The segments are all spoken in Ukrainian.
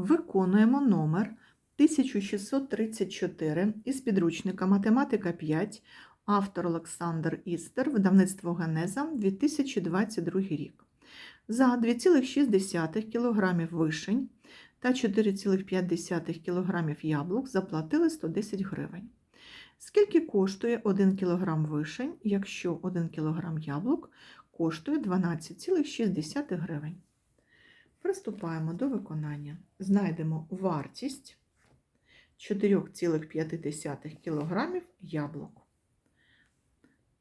Виконуємо номер 1634 із підручника Математика 5, автор Олександр Істер, видавництво Генеза, 2022 рік. За 2,6 кг вишень та 4,5 кг яблук заплатили 110 гривень. Скільки коштує 1 кг вишень, якщо 1 кг яблук коштує 12,6 гривень? Приступаємо до виконання. Знайдемо вартість 4,5 кг яблук.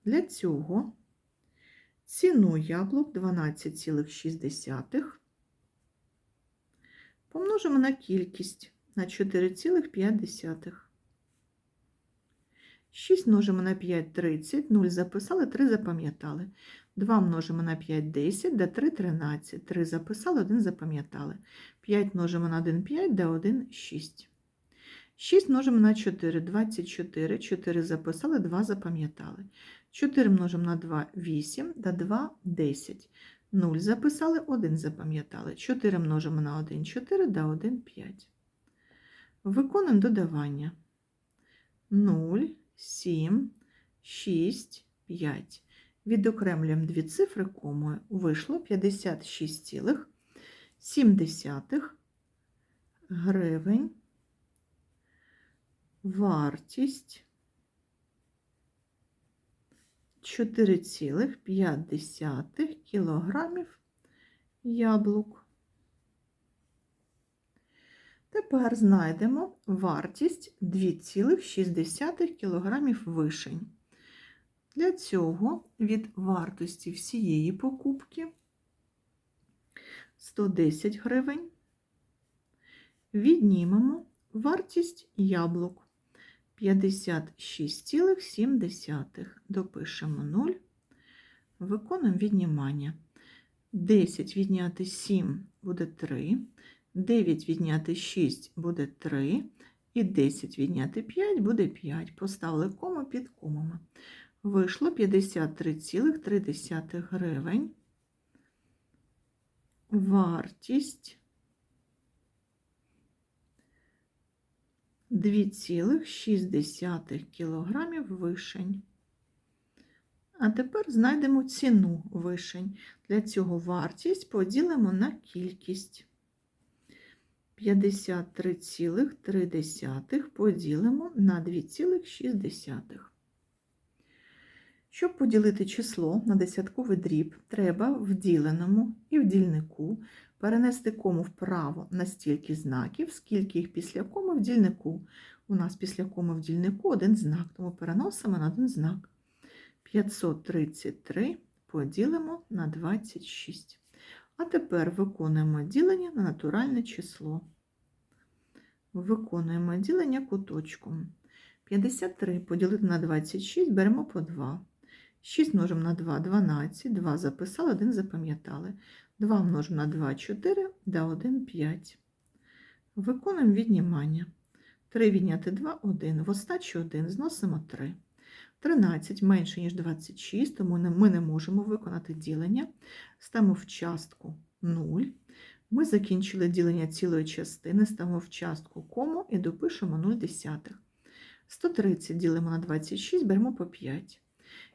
Для цього ціну яблук 12,6 помножимо на кількість на 4,5. 6 множимо на 5 – 30, 0 записали, 3 запам'ятали. 2 множимо на 5 – 10, да 3 – 13. 3 записали, 1 запам'ятали. 5 множимо на 1 – 5, да 1 – 6. 6 множимо на 4 – 24, 4 записали, 2 запам'ятали. 4 множимо на 2 – 8, да 2 – 10. 0 записали, 1 запам'ятали. 4 множимо на 1 – 4, да 1 – 5. Виконуємо додавання. 0, 7, 6, 5. Відокремлюємо дві цифри комою. Вийшло 56,7 гривень. Вартість 4,5 кілограмів яблук. Тепер знайдемо вартість 2,6 кг вишень. Для цього від вартості всієї покупки 110 гривень. Віднімемо вартість яблук 56,7. Допишемо 0. Виконуємо віднімання. 10 відняти 7 буде 3. 9 відняти 6 буде 3, і 10 відняти 5 буде 5. Поставили кому під комами. Вийшло 53,3 гривень. Вартість 2,6 кг вишень. А тепер знайдемо ціну вишень. Для цього вартість поділимо на кількість. 53,3 поділимо на 2,6. Щоб поділити число на десятковий дріб, треба в діленому і в дільнику перенести кому вправо на стільки знаків, скільки їх після коми в дільнику. У нас після коми в дільнику один знак, тому переносимо на один знак. 533 поділимо на 26. А тепер виконуємо ділення на натуральне число. Виконуємо ділення куточком. 53 поділити на 26 беремо по 2. 6 множимо на 2 12, 2 записали, 1 запам'ятали. 2 множимо на 2 4, да 1 5. Виконуємо віднімання. 3 відняти 2 1. В остачі 1 зносимо 3. 13 менше, ніж 26, тому ми не можемо виконати ділення. Ставимо в частку 0. Ми закінчили ділення цілої частини, ставимо в частку кому і допишемо 0 десятих. 130 ділимо на 26, беремо по 5.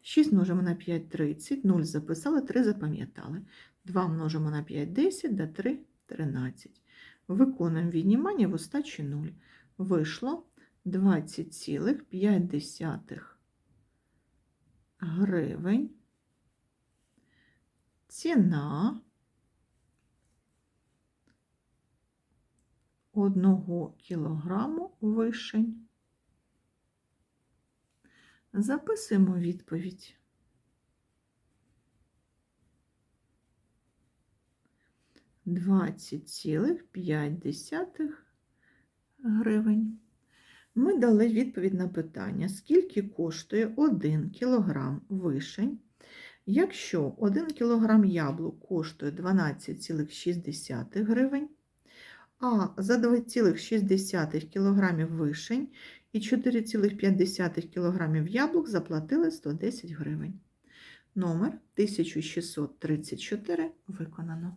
6 множимо на 5 30, 0 записали, 3 запам'ятали. 2 множимо на 5 10, да 3 13. Виконуємо віднімання в остачі 0. Вийшло 20,5 гривень. Ціна одного кілограму вишень. Записуємо відповідь. Двадцять цілих п'ять десятих гривень. Ми дали відповідь на питання, скільки коштує 1 кілограм вишень, якщо 1 кілограм яблук коштує 12,6 гривень, а за 2,6 кг вишень і 4,5 кг яблук заплатили 110 гривень. Номер 1634 виконано.